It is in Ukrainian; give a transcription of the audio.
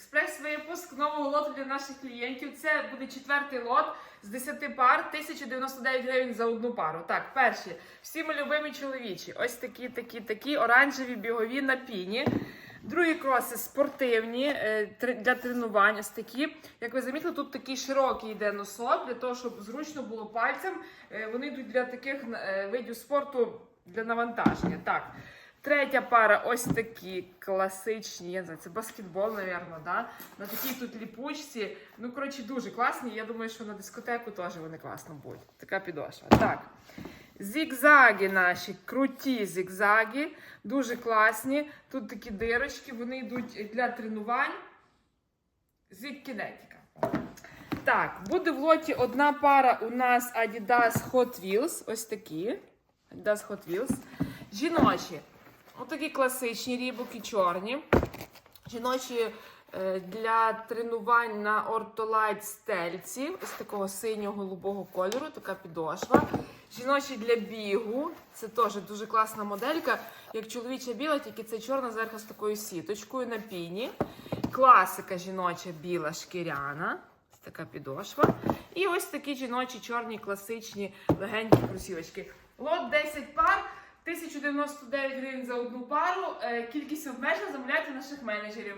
Експрес-випуск нового лоту для наших клієнтів. Це буде четвертий лот з 10 пар, 1099 гривень за одну пару. Так, перші. Всі ми любимі чоловічі. Ось такі, такі, такі оранжеві бігові на піні. Другі кроси спортивні е, для тренувань. Ось такі. Як ви замітили, тут такий широкий йде носок для того, щоб зручно було пальцем. Е, Вони йдуть для таких е, видів спорту для навантаження. Так. Третя пара ось такі класичні, я не знаю, це баскетбол, напевно, да? на такій тут ліпучці. Ну, коротше, дуже класні. Я думаю, що на дискотеку теж вони класно будуть. Така підошва. Так. Зігзаги наші, круті зігзаги, дуже класні. Тут такі дирочки, вони йдуть для тренувань. Зік кінетика. Так, буде в лоті одна пара у нас Adidas Hot Wheels. Ось такі. Adidas Hot Wheels. Жіночі. Отакі класичні рібуки чорні. Жіночі е, для тренувань на ортолайт стельці, ось такого синього голубого кольору, така підошва. Жіночі для бігу. Це теж дуже класна моделька. Як чоловіча біла, тільки це чорна зверху з такою сіточкою на піні. Класика жіноча біла шкіряна. Така підошва. І ось такі жіночі чорні класичні легенькі кросівочки. Лот 10 пар. 1099 гривень за одну пару. Е, Кількість обмежена замовляйте наших менеджерів.